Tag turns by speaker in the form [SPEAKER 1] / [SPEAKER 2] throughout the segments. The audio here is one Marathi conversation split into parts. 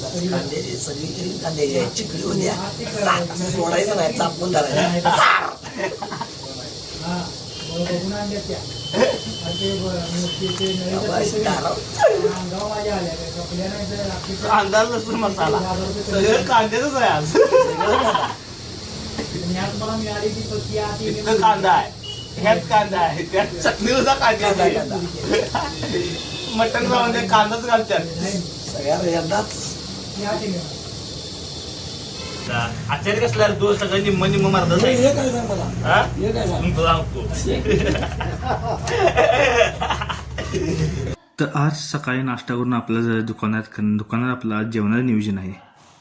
[SPEAKER 1] सगळीकडे. चिकडी सोडायचं नाही चापून धरायचं दारावर.
[SPEAKER 2] कांदा लसूण मसाला. सगळं कांद्याच आहे आज. कांदा. आहे. ह्यात कांदा आहे. त्यात कांदा. मटनमध्ये कांदाच घालतात.
[SPEAKER 1] सगळ्या यंदाच
[SPEAKER 2] आचार्य कसला तू सगळं निम्म निम्म मारत
[SPEAKER 3] तर आज सकाळी नाश्ता करून आपल्याला जायचं दुकानात कारण दुकानात आपलं आज जेवणाचं नियोजन आहे.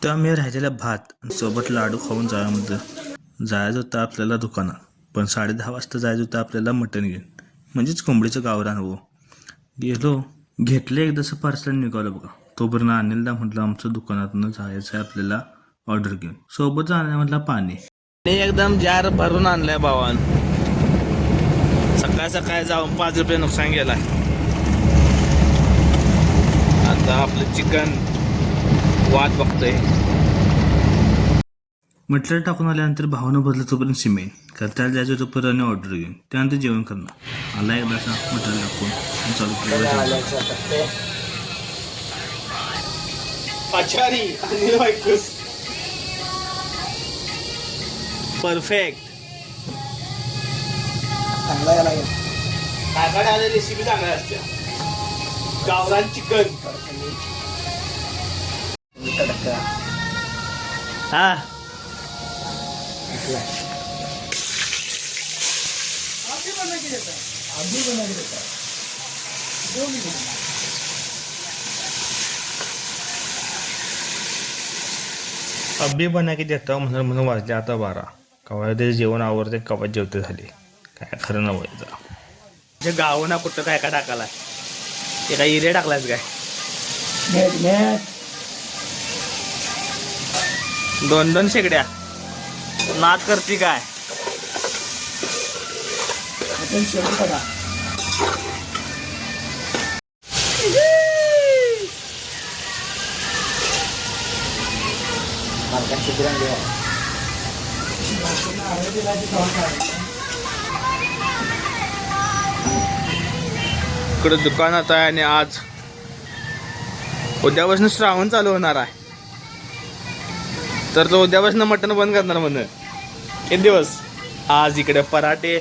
[SPEAKER 3] तर आम्ही राहिलेला भात सोबत लाडू खाऊन जायला म्हणतं जायचं होतं आपल्याला दुकानात. पण साडे दहा वाजता जायचं होतं आपल्याला मटण घेऊन. म्हणजेच कोंबडीचं गावरान हो. गेलो घेतलं एकदाचं पार्सल निघालं बघा. तोपर्यंत अनिलदा म्हटलं आमचं दुकानातनं जायचं आहे आपल्याला ऑर्डर घेऊन. सोबत आणलं म्हटलं पाणी
[SPEAKER 2] एकदम जार भरून आणलाय भावान. सकाळ सकाळी जाऊन पाच रुपये नुकसान गेलाय आता आपलं चिकन वाट बघतोय.
[SPEAKER 3] मटेरियल टाकून आल्यानंतर भावनं बदलत तोपर्यंत सिमेंट. कारण त्याला जायचं परत ऑर्डर घेऊन. त्यानंतर जेवण करणार. आला एकदा मटेरियल टाकून. आणि चालू
[SPEAKER 2] आचारी अनिल बायकूस परफेक्ट
[SPEAKER 1] चांगला यायला लागेल.
[SPEAKER 2] काय काय आल्या रेसिपी चांगल्या असत्या. गावरान चिकन हा.
[SPEAKER 1] आधी बनवली देतात
[SPEAKER 3] अब्बी बना की देता म्हणून म्हणून वाजले आता बारा. कवा ते जेवण आवडते कवा जेवते झाले. काय खरं ना व्हायचं
[SPEAKER 2] जे गाव ना कुठं काय काय टाकालाय ते काय इरे टाकलायस काय?
[SPEAKER 1] Net net.
[SPEAKER 2] दोन दोन शेगड्या. नाद करते काय? इकडं दुकानात आहे आणि आज उद्यापासून श्रावण चालू होणार आहे. तर तो उद्यापासून मटण बंद करणार म्हण एक दिवस. आज इकडे पराठे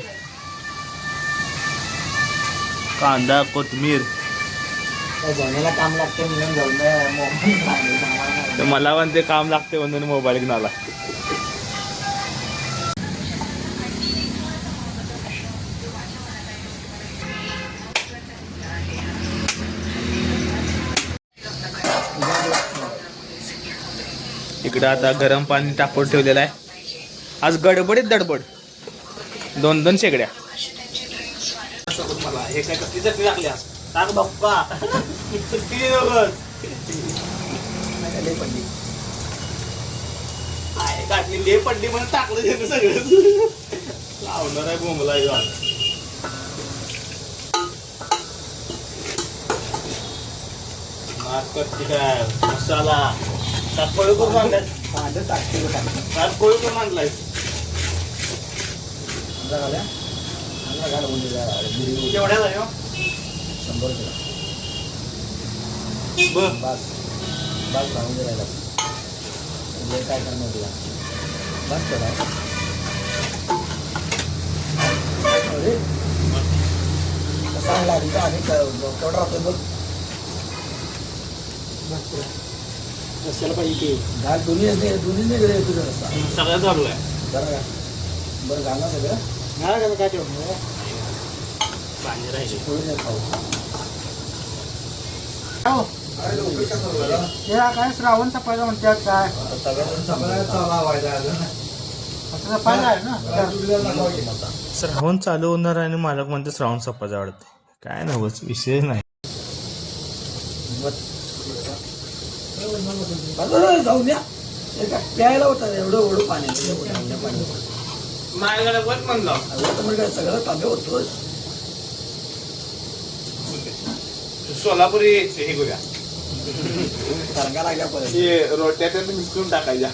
[SPEAKER 2] कांदा कोथमीर
[SPEAKER 1] काम लागते म्हणून मोबाईल
[SPEAKER 2] तर. मला पण ते काम लागते म्हणून मोबाईल घेऊन आला इकडं आता गरम पाणी टाकून ठेवलेलं आहे. आज गडबडीत दडबड. दोन दोन शेगड्या आज टाक बाप्पा किती दिवस
[SPEAKER 1] लय पडली.
[SPEAKER 2] आहे गाठली ले पडली म्हणून टाकलं त्यानं सगळं लावणार आहे बोंबला ह्यो करते काय मसाला सात पोळी करून आणलाय
[SPEAKER 1] कांदे टाकते बघ
[SPEAKER 2] सात पोळी करून आणलाय
[SPEAKER 1] कांदा घाल्या. कांदा घाल म्हणजे जरा
[SPEAKER 2] झाल्या
[SPEAKER 1] शंभर.
[SPEAKER 2] बर.
[SPEAKER 1] बस. बस भावून राहिला. म्हणजे काय करणार तुला? बस करा अरे. कसा आहे लागली का आणि क- केवढा राहतोय बघ.
[SPEAKER 2] कशाला पाहिजे की
[SPEAKER 1] घाल नाही गेले रस्ता
[SPEAKER 2] सगळ्यात आहे.
[SPEAKER 1] बरं घाल ना सगळं.
[SPEAKER 2] नाही काय ठेवणार? पाणी राहिले.
[SPEAKER 1] थोडं नाही खाऊ
[SPEAKER 4] काय श्रावण सफायला म्हणतात काय? आता सफायला आहे ना.
[SPEAKER 3] श्रावण चालू होणार आणि मालक म्हणते श्रावण सप्पाचं आवडते काय नव्हच विषय नाही
[SPEAKER 1] जाऊन द्या हे काय प्यायला होतं एवढं एवढं पाणी पाणी
[SPEAKER 2] माझ्याकडे बघ म्हणलं
[SPEAKER 1] आता तर सगळं तांबे होतोच
[SPEAKER 2] सोलापुरी हे करूया.
[SPEAKER 1] तरंगा लागल्या परत.
[SPEAKER 2] हे रोट्या त्यात मिसळून टाकायच्या.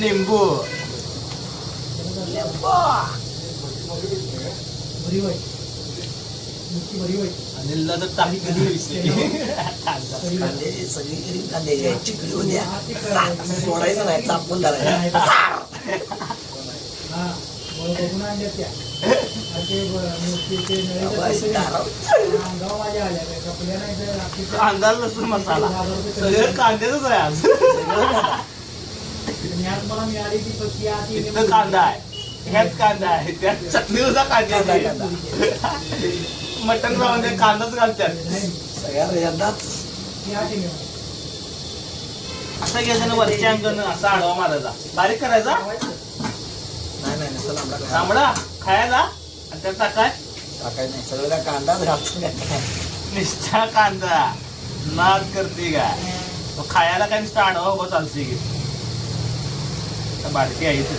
[SPEAKER 2] लिंबू. अनिलला तर कधी विसरली.
[SPEAKER 1] चिकडी उद्या सोडायचं नाही चापून धरायचं.
[SPEAKER 2] कांदा लसूण मसाला. सगळं कांद्याच आहे आज. इथं कांदा आहे. ह्यात कांदा आहे. त्यात कांदा आहे. मटण राहून कांदाच घालतात. असं घ्यायचं ना वरच्या अंगानं असा आडवा मारायचा. बारीक करायचा?
[SPEAKER 1] नाही नाही नसतं लांबडा काय.
[SPEAKER 2] तांबडा खायला आणि त्यात टाकाय
[SPEAKER 1] टाकायचं नाही सगळं काय कांदाच घालतो काय.
[SPEAKER 2] निष्ठा कांदा नाद करते तो खायला काय नुसतं आडवा उभा चालते की आता बारकी आहे इथे.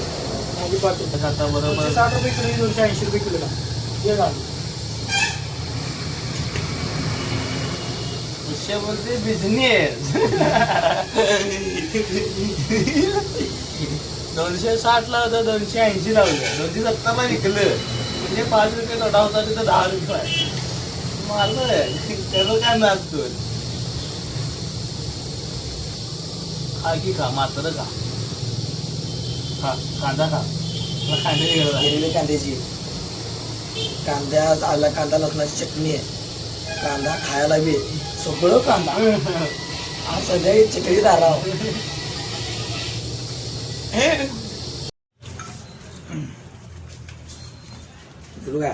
[SPEAKER 4] माझी दोनशे
[SPEAKER 2] बरोबर
[SPEAKER 4] साठ रुपये किलो दोनशे ऐंशी रुपये किलोला ये घाल.
[SPEAKER 2] विषय बोलते बिझनेस दोनशे साठ ला होतं दोनशे ऐंशी लावलं दोनशे सत्तर ला विकलं. म्हणजे पाच रुपये तोटा होता तिथं दहा रुपये. मारलं त्याचं काय नाचतो खा की खा मात्र खा. खा कांदा खा. खाण्याची गरज आहे
[SPEAKER 1] कांद्याची. कांद्या आला कांदा लसणाची चटणी आहे. कांदा खायला बी सगळं कांदा. आज सध्या चिकडी दाराव. काय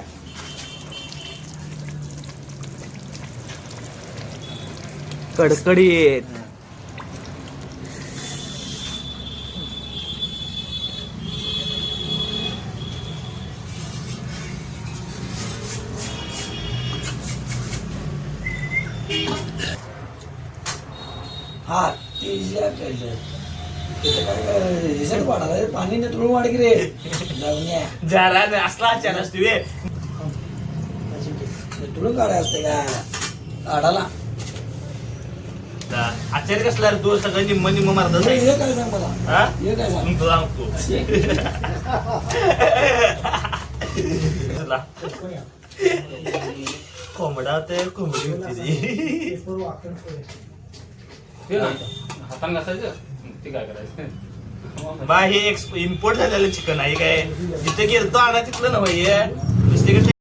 [SPEAKER 2] कडकडीत
[SPEAKER 1] हा ते जे केलं. तिथं काय रिझल्ट वाढायला रे. पाणी नेतळून वाढ की रे
[SPEAKER 2] जरा असला आचार असतो बे.
[SPEAKER 1] नेतळून काढाय असते का काढाला
[SPEAKER 2] आचार्य कसला रे तू सगळं निम्म निम्म मारत
[SPEAKER 1] हे हे काय सांग मला
[SPEAKER 2] हा
[SPEAKER 1] हे काय सांग
[SPEAKER 2] तुला सांगतो. कोंबडा ते कोंबडी होती.
[SPEAKER 5] हातान घासायचं ते काय करायचं?
[SPEAKER 2] बा हे इम्पोर्ट झालेलं चिकन आहे काय? जिथे गेलतो आणा तिथलं ना भाई दुसरीकडे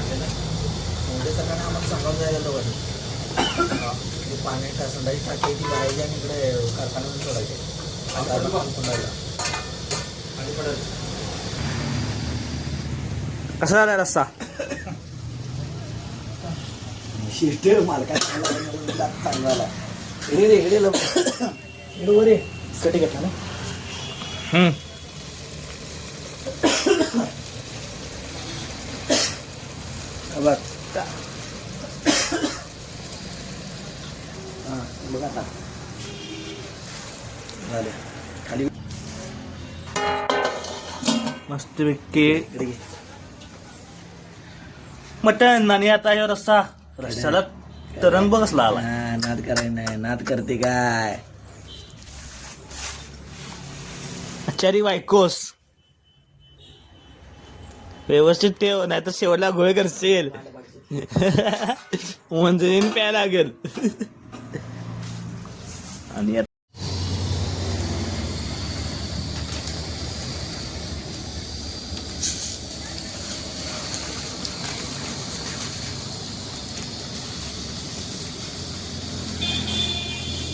[SPEAKER 1] म्हणजे सगळ्यांना आम्हाला सांगावं जायला ते पाणी टा संडाची टाकी ती भरायची आणि इकडे कारखान्यामध्ये सोडायचे.
[SPEAKER 2] कसा झाला रस्सा
[SPEAKER 1] शिष्ट मालकाचा चांगला इकडे रे, इकडे लवकर. इकडे वर ये. कटी घेतला ना. हा, बघ. बघ आता. झाले. खाली.
[SPEAKER 2] मस्त पैकी आणि आता हे रस्सा. रस्साला तरण बघ कसला आला.
[SPEAKER 1] हा, नाद करायला नाही. नाद करते काय?
[SPEAKER 2] आचारी वायकोस व्यवस्थित ठेव नाही तर शेवटला गोळ करशील. म्हणजे प्या लागेल. आणि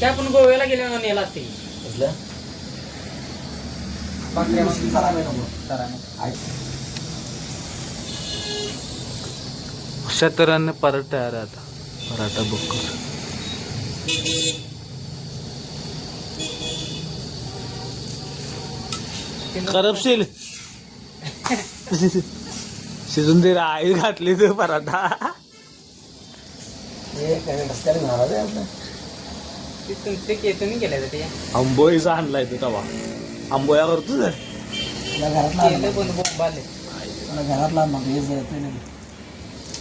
[SPEAKER 5] त्या आपण गोव्याला गेल्यावर नेला असते
[SPEAKER 2] तऱ्हेने परत तयार आहे आता. पराठा बुक कर करपशील. शिजून दे आई घातली तू पराठा.
[SPEAKER 1] हे
[SPEAKER 2] आंबोईचा आणलाय तू तवा. आंबोया करतो तर
[SPEAKER 1] घरातला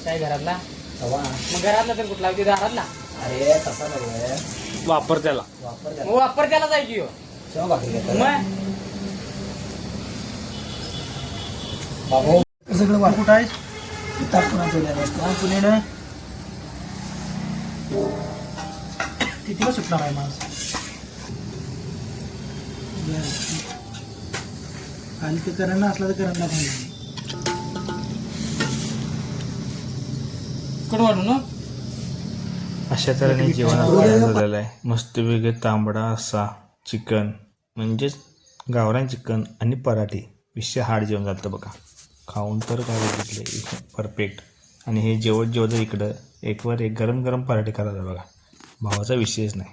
[SPEAKER 5] काय घरातला?
[SPEAKER 1] तवा.
[SPEAKER 5] मग घरातला तर कुठला? दारातला?
[SPEAKER 1] अरे तसा
[SPEAKER 2] वापर त्याला.
[SPEAKER 1] वापर
[SPEAKER 5] त्याला. जायची हो. मग?
[SPEAKER 1] सगळं वाट
[SPEAKER 4] कुठं आहे कितीला सुटणार आहे आणि ते करणं असलं तर करणं पण
[SPEAKER 5] कडू वाढू ना?
[SPEAKER 2] अशा तऱ्हेने जेवण झालेलं आहे. मस्तपैकी तांबडा असा चिकन म्हणजेच गावरान चिकन आणि पराठे. विषय हाड जेवण झालं बघा. खाऊन तर काय बघितले परफेक्ट आणि हे जेवत जेवत इकडं एकवर एक गरम गरम पराठे करायला बघा. भावाचा विषयच नाही.